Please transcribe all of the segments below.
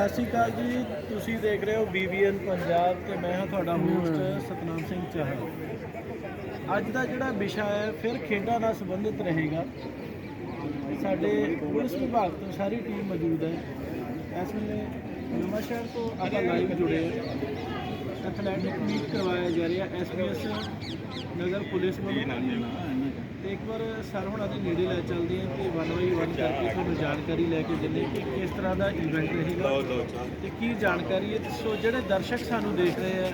ਸਤਿ ਸ਼੍ਰੀ ਅਕਾਲ ਜੀ। ਤੁਸੀਂ ਦੇਖ ਰਹੇ ਹੋ BBN ਪੰਜਾਬ ਤੇ ਮੈਂ ਹਾਂ ਤੁਹਾਡਾ ਹੋਸਟ ਸਤਨਾਮ ਸਿੰਘ ਚਾਹਲ। ਅੱਜ ਦਾ ਜਿਹੜਾ ਵਿਸ਼ਾ ਹੈ, ਫਿਰ ਖੇਡਾਂ ਨਾਲ ਸੰਬੰਧਿਤ ਰਹੇਗਾ। ਸਾਡੇ ਪੁਲਿਸ ਵਿਭਾਗ ਤੋਂ ਸਾਰੀ ਟੀਮ ਮੌਜੂਦ ਹੈ। ਇਸ ਵੇਲੇ ਨਵਾਂਸ਼ਹਿਰ ਤੋਂ ਆਪਾਂ ਲਾਈਵ ਜੁੜੇ ਹਾਂ। ਐਥਲੈਟਿਕ ਮੀਟ ਕਰਵਾਇਆ ਜਾ ਰਿਹਾ ਐਸਪੀਐਸ ਨਗਰ ਪੁਲਿਸ ਵੱਲੋਂ। ਤੇ ਇੱਕ ਵਾਰ ਸਰ ਹੁਣਾਂ ਦੇ ਨੇੜੇ ਲੈ ਚੱਲਦੇ ਹਾਂ ਤੇ ਵਨ ਬਾਈ ਵਨ ਕਰਕੇ ਤੁਹਾਨੂੰ ਜਾਣਕਾਰੀ ਲੈ ਕੇ ਦਿੰਦੇ ਕਿ ਕਿਸ ਤਰ੍ਹਾਂ ਦਾ ਇਵੈਂਟ ਰਹੇਗਾ। ਤੇ ਕੀ ਜਾਣਕਾਰੀ ਹੈ? ਸੋ ਜਿਹੜੇ ਦਰਸ਼ਕ ਸਾਨੂੰ ਦੇਖ ਰਹੇ ਆ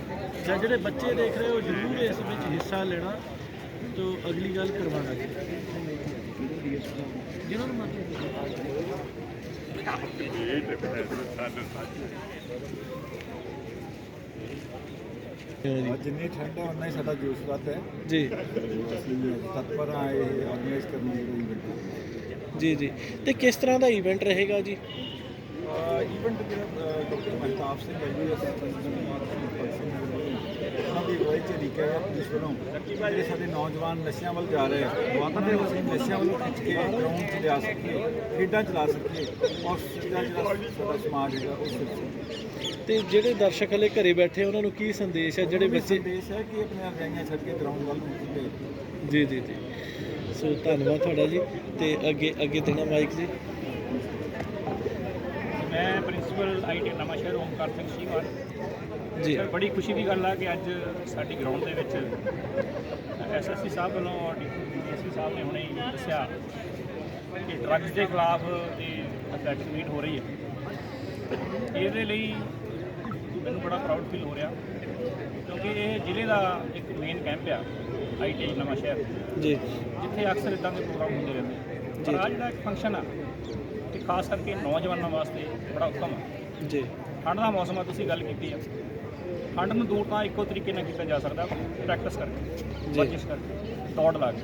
ਜਾਂ ਜਿਹੜੇ ਬੱਚੇ ਦੇਖ ਰਹੇ ਹੋ ਜ਼ਰੂਰ ਇਸ ਵਿੱਚ ਹਿੱਸਾ ਲੈਣਾ। ਤੋਂ ਅਗਲੀ ਗੱਲ ਕਰਵਾਉਣਾ ਜੀ। ਜਿਹਨਾਂ ਨੂੰ ਮਤਲਬ ਅੱਜ ਜਿੰਨੀ ਠੰਡ ਹੈ ਉਨਾ ਹੀ ਸਾਡਾ ਜੋਸ਼ ਵੱਧ ਹੈ। ਜੀ। ਜੀ ਜੀ। ਤੇ ਕਿਸ ਤਰ੍ਹਾਂ ਦਾ ਇਵੈਂਟ ਰਹੇਗਾ ਜੀ? ਇਵੈਂਟ ਜਿਹੜਾ ਡਾਕਟਰ ਮਹਿਤਾਬ ਸਿੰਘ ਹੈ ਜੀ ਅਸੀਂ ਪ੍ਰੈਜ਼ੀਡੈਂਟ ਉਹਨਾਂ ਹੈ ਪੁਲਿਸ ਵੱਲੋਂ ਜਿਹੜੇ ਸਾਡੇ ਨੌਜਵਾਨ ਨਸ਼ਿਆਂ ਵੱਲ ਜਾ ਰਹੇ ਆ ਵਾਤਾਂ ਦੇ ਅਸੀਂ ਨਸ਼ਿਆਂ ਵੱਲੋਂ ਖਿੱਚ ਕੇ ਗਰਾਊਂਡ 'ਚ ਲਿਆ ਸਕੀਏ ਖੇਡਾਂ ਚਲਾ ਸਕੀਏ ਔਰ ਸਿੱਧਾ ਜਿਹੜਾ ਸਾਡਾ ਸਮਾਜ ਹੈਗਾ ਉਹ ਸਿੱਖੇ ਤੇ ਜਿਹੜੇ ਦਰਸ਼ਕ ਹਲੇ ਘਰੇ ਬੈਠੇ ਉਹਨਾਂ ਨੂੰ ਕੀ ਸੰਦੇਸ਼ ਹੈ? ਜਿਹੜੇ ਬੱਚੇ ਸੰਦੇਸ਼ ਹੈ ਕਿ ਆਪਣੇ ਰਜਾਈਆਂ ਛੱਡ ਕੇ ਗਰਾਊਂਡ ਵੱਲ ਨੂੰ ਖੇਡੇ ਜੀ ਜੀ ਜੀ। ਸੋ ਧੰਨਵਾਦ ਤੁਹਾਡਾ ਜੀ ਤੇ ਅੱਗੇ ਅੱਗੇ ਦੇਣਾ ਮਾਈਕ ਜੀ। ਮੈਂ ਪ੍ਰਿੰਸੀਪਲ ਆਈਟੀ ਨਵਾਂਸ਼ਹਿਰ ਓਮਕਾਰ ਸਿੰਘ ਸ਼ੀਵਾਲ। ਜੀ। ਬੜੀ ਖੁਸ਼ੀ ਦੀ ਗੱਲ ਆ ਕਿ ਅੱਜ ਸਾਡੀ ਗਰਾਊਂਡ ਦੇ ਵਿੱਚ ਐਸਐਸਸੀ ਸਾਹਿਬ ਵੱਲੋਂ ਔਰ ਡੀਐਸਪੀ ਸਾਹਿਬ ਨੇ ਹੁਣੇ ਹੀ ਦੱਸਿਆ ਕਿ ਡਰੱਗਸ ਦੇ ਖਿਲਾਫ ਇਹ ਅਥਲੈਟਿਕ ਮੀਟ ਹੋ ਰਹੀ ਹੈ। ਇਹਦੇ ਲਈ ਮੈਨੂੰ ਬੜਾ ਪ੍ਰਾਊਡ ਫੀਲ ਹੋ ਰਿਹਾ ਕਿਉਂਕਿ ਇਹ ਜ਼ਿਲ੍ਹੇ ਦਾ ਇੱਕ ਮੇਨ ਕੈਂਪ ਆ ਆਈਟੀ ਨਵਾਂਸ਼ਹਿਰ ਜੀ। ਜਿੱਥੇ ਅਕਸਰ ਇਦਾਂ ਦੇ ਪ੍ਰੋਗਰਾਮ ਹੁੰਦੇ ਰਹਿੰਦੇ ਪਰ ਆ ਜਿਹੜਾ ਇੱਕ ਫੰਕਸ਼ਨ ਆ ਇਹ ਖਾਸ ਕਰਕੇ ਨੌਜਵਾਨਾਂ ਵਾਸਤੇ ਬੜਾ ਉੱਤਮ ਆ। ਜੀ। ਠੰਡ ਦਾ ਮੌਸਮ ਆ ਤੁਸੀਂ ਗੱਲ ਕੀਤੀ ਆ। ਠੰਡ ਨੂੰ ਦੂਰ ਤਾਂ ਇੱਕੋ ਤਰੀਕੇ ਨਾਲ ਕੀਤਾ ਜਾ ਸਕਦਾ ਪ੍ਰੈਕਟਿਸ ਕਰਕੇ। ਵਰਜਿਸ਼ ਕਰਕੇ ਦੌੜ ਲਾ ਕੇ।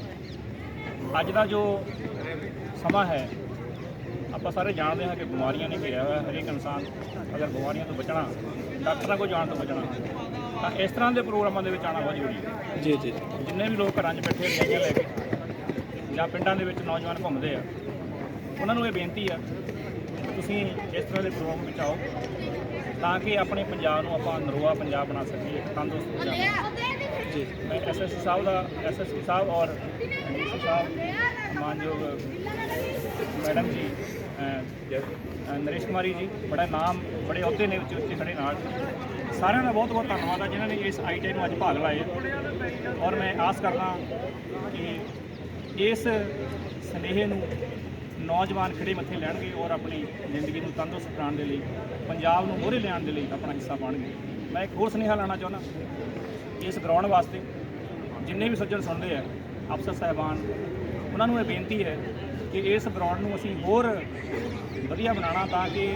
ਅੱਜ ਦਾ ਜੋ ਸਮਾਂ ਹੈ ਆਪਾਂ ਸਾਰੇ ਜਾਣਦੇ ਹਾਂ ਕਿ ਬਿਮਾਰੀਆਂ ਨੇ ਘਿਰਿਆ ਹੋਇਆ ਹਰੇਕ ਇਨਸਾਨ ਅਗਰ ਬਿਮਾਰੀਆਂ ਤੋਂ ਬਚਣਾ ਡਾਕਟਰਾਂ ਕੋਲ ਜਾਣ ਤੋਂ ਬਚਣਾ ਤਾਂ ਇਸ ਤਰ੍ਹਾਂ ਦੇ ਪ੍ਰੋਗਰਾਮਾਂ ਦੇ ਵਿੱਚ ਆਉਣਾ ਬਹੁਤ ਜ਼ਰੂਰੀ ਹੈ। ਜੀ ਜੀ। ਜਿੰਨੇ ਵੀ ਲੋਕ ਘਰਾਂ 'ਚ ਬੈਠੇ ਰਜਾਈਆਂ ਲੈ ਕੇ ਜਾਂ ਪਿੰਡਾਂ ਦੇ ਵਿੱਚ ਨੌਜਵਾਨ ਘੁੰਮਦੇ ਆ ਉਹਨਾਂ ਨੂੰ ਇਹ ਬੇਨਤੀ ਆ ਤੁਸੀਂ ਇਸ ਤਰ੍ਹਾਂ ਦੇ ਪ੍ਰੋਗਰਾਮ ਵਿੱਚ ਆਓ। ਤਾਂ ਕਿ ਆਪਣੇ ਪੰਜਾਬ ਨੂੰ ਆਪਾਂ ਨਰੋਆ ਪੰਜਾਬ ਬਣਾ ਸਕੀਏ ਤੰਦਰੁਸਤ ਪੰਜਾਬ ਜੀ। ਮੈਂ ਐਸਐਸਸੀ ਸਾਹਿਬ ਦਾ ਐਸਐਸਪੀ ਸਾਹਿਬ ਔਰ ਡੀਸੀ ਸਾਹਿਬ ਮਾਨਯੋਗ, ਮੈਡਮ ਜੀ ਨਰੇਸ਼ ਕੁਮਾਰੀ ਜੀ, ਬੜਾ ਨਾਮ, ਬੜੇ ਅਹੁਦੇ ਨੇ ਉੱਚੇ ਉੱਚੇ ਖੜੇ ਨਾਲ। ਸਾਰਿਆਂ ਦਾ ਬਹੁਤ ਬਹੁਤ ਧੰਨਵਾਦ ਆ ਜਿਨ੍ਹਾਂ ਨੇ ਇਸ ਆਈਟੀ ਨੂੰ ਅੱਜ ਭਾਗ ਲਾਏ ਔਰ ਮੈਂ ਆਸ ਕਰਦਾ ਕਿ ਇਸ ਸੁਨੇਹੇ ਨੂੰ ਨੌਜਵਾਨ ਖੜੇ ਮੱਥੇ ਲੈਣਗੇ ਔਰ ਆਪਣੀ ਜ਼ਿੰਦਗੀ ਨੂੰ ਤੰਦਰੁਸਤ ਬਣਾਉਣ ਦੇ ਲਈ, ਪੰਜਾਬ ਨੂੰ ਮੋਹਰੇ ਲਿਆਉਣ ਦੇ ਲਈ ਆਪਣਾ ਹਿੱਸਾ ਪਾਉਣਗੇ ਮੈਂ ਇੱਕ ਹੋਰ ਸੁਨੇਹਾ ਲਾਣਾ ਚਾਹੁੰਦਾ। ਇਸ ਗਰਾਊਂਡ ਵਾਸਤੇ ਜਿੰਨੇ ਵੀ ਸੱਜਣ ਸੁਣਦੇ ਆ, ਅਫਸਰ ਸਾਹਿਬਾਨ, ਉਹਨਾਂ ਨੂੰ ਇਹ ਬੇਨਤੀ ਹੈ ਕਿ ਇਸ ਗਰਾਊਂਡ ਨੂੰ ਅਸੀਂ ਹੋਰ ਵਧੀਆ ਬਣਾਉਣਾ ਤਾਂ ਕਿ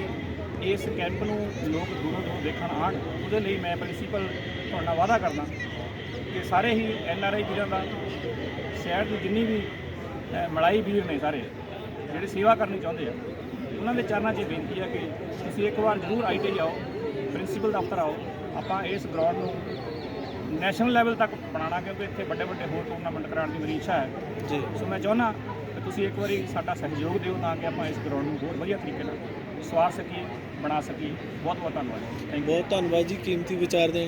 ਇਸ ਕੈਂਪ ਨੂੰ ਲੋਕ ਦੂਰੋਂ ਦੂਰ ਦੇਖਣ ਆਉਣ। ਉਹਦੇ ਲਈ ਮੈਂ ਪ੍ਰਿੰਸੀਪਲ ਤੁਹਾਡਾ ਵਾਅਦਾ ਕਰਦਾ ਕਿ ਸਾਰੇ ਹੀ ਐਨ ਆਰ ਆਈ ਵੀਰਾਂ ਦਾ, ਸ਼ਹਿਰ ਦੀ ਜਿੰਨੀ ਵੀ ਮਲਾਈ ਵੀਰ ਨੇ ਸਾਰੇ ਜਿਹੜੇ ਸੇਵਾ ਕਰਨੀ ਚਾਹੁੰਦੇ ਆ ਉਹਨਾਂ ਦੇ ਚਰਨਾਂ 'ਚ ਬੇਨਤੀ ਹੈ ਕਿ ਤੁਸੀਂ ਇੱਕ ਵਾਰ ਜ਼ਰੂਰ ਆਈਟੀ ਆਓ ਪ੍ਰਿੰਸੀਪਲ ਦਫ਼ਤਰ ਆਓ ਆਪਾਂ ਇਸ ਗਰਾਊਂਡ ਨੂੰ ਨੈਸ਼ਨਲ ਲੈਵਲ ਤੱਕ ਬਣਾਉਣਾ ਕਿਉਂਕਿ ਇੱਥੇ ਵੱਡੇ ਵੱਡੇ ਹੋਰ ਟੂਰਨਾਮੈਂਟ ਕਰਾਉਣ ਦੀ ਮੇਰੀ ਇੱਛਾ ਹੈ। ਜੀ। ਸੋ ਮੈਂ ਚਾਹੁੰਦਾ ਕਿ ਤੁਸੀਂ ਇੱਕ ਵਾਰੀ ਸਾਡਾ ਸਹਿਯੋਗ ਦਿਓ ਤਾਂ ਕਿ ਆਪਾਂ ਇਸ ਗਰਾਊਂਡ ਨੂੰ ਹੋਰ ਵਧੀਆ ਤਰੀਕੇ ਨਾਲ ਸਵਾਰ ਸਕੀਏ ਬਣਾ ਸਕੀਏ। ਬਹੁਤ ਬਹੁਤ ਧੰਨਵਾਦ। ਥੈਂਕ ਯੂ ਬਹੁਤ ਧੰਨਵਾਦ ਜੀ ਕੀਮਤੀ ਵਿਚਾਰ ਦੇਣ